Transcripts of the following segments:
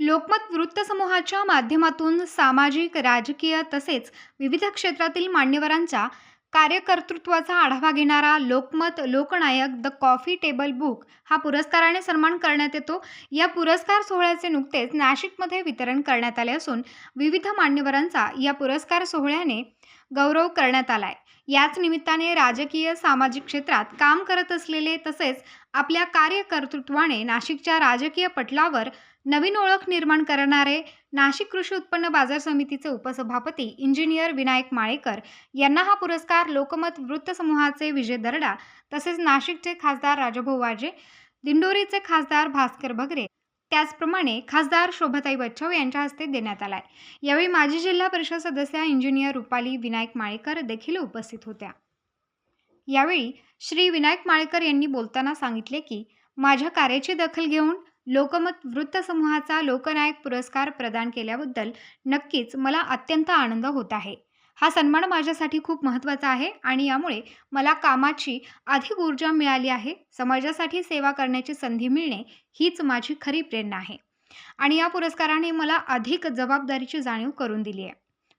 लोकमत वृत्तसमूहाच्या माध्यमातून सामाजिक राजकीय तसेच विविध क्षेत्रातील मान्यवरांच्या कार्यकर्तृत्वाचा आढावा घेणारा Lokmat Loknayak the coffee table book हा पुरस्काराने सन्मान करण्यात येतो. या पुरस्कार सोहळ्याचे नुकतेच नाशिकमध्ये वितरण करण्यात आले असून विविध मान्यवरांचा या पुरस्कार सोहळ्याने गौरव करण्यात आलाय. याच निमित्ताने राजकीय सामाजिक क्षेत्रात काम करत असलेले तसेच आपल्या कार्यकर्तृत्वाने नाशिकच्या राजकीय पटलावर नवीन ओळख निर्माण करणारे नाशिक कृषी उत्पन्न बाजार समितीचे उपसभापती इंजिनियर विनायक माळेकर यांना हा पुरस्कार लोकमत वृत्तसमूहाचे विजय दर्डा तसेच नाशिकचे खासदार राजभाऊ वाजे दिंडोरीचे खासदार भास्कर बगरे त्याचप्रमाणे खासदार शोभाताई बच्चव यांच्या हस्ते देण्यात आलाय. यावेळी माजी जिल्हा परिषद सदस्या इंजिनियर रुपाली विनायक माळेकर देखील उपस्थित होत्या. यावेळी श्री विनायक माळेकर यांनी बोलताना सांगितले की माझ्या कार्याची दखल घेऊन लोकमत वृत्तसमूहाचा लोकनायक पुरस्कार प्रदान केल्याबद्दल नक्कीच मला अत्यंत आनंद होत आहे. हा सन्मान माझ्यासाठी खूप महत्त्वाचा आहे आणि यामुळे मला कामाची अधिक ऊर्जा मिळाली आहे. समाजासाठी सेवा करण्याची संधी मिळणे हीच माझी खरी प्रेरणा आहे. आणि या पुरस्काराने मला अधिक जबाबदारीची जाणीव करून दिली आहे.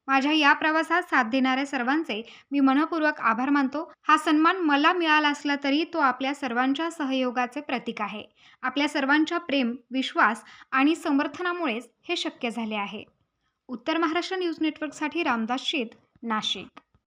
माझ्या या प्रवासात साथ देणाऱ्या सर्वांचे मी मनपूर्वक आभार मानतो. हा सन्मान मला मिळाला असला तरी तो आपल्या सर्वांच्या सहयोगाचे प्रतीक आहे. आपल्या सर्वांच्या प्रेम विश्वास आणि समर्थनामुळेच हे शक्य झाले आहे. उत्तर महाराष्ट्र न्यूज नेटवर्कसाठी रामदास शेत. नाशिक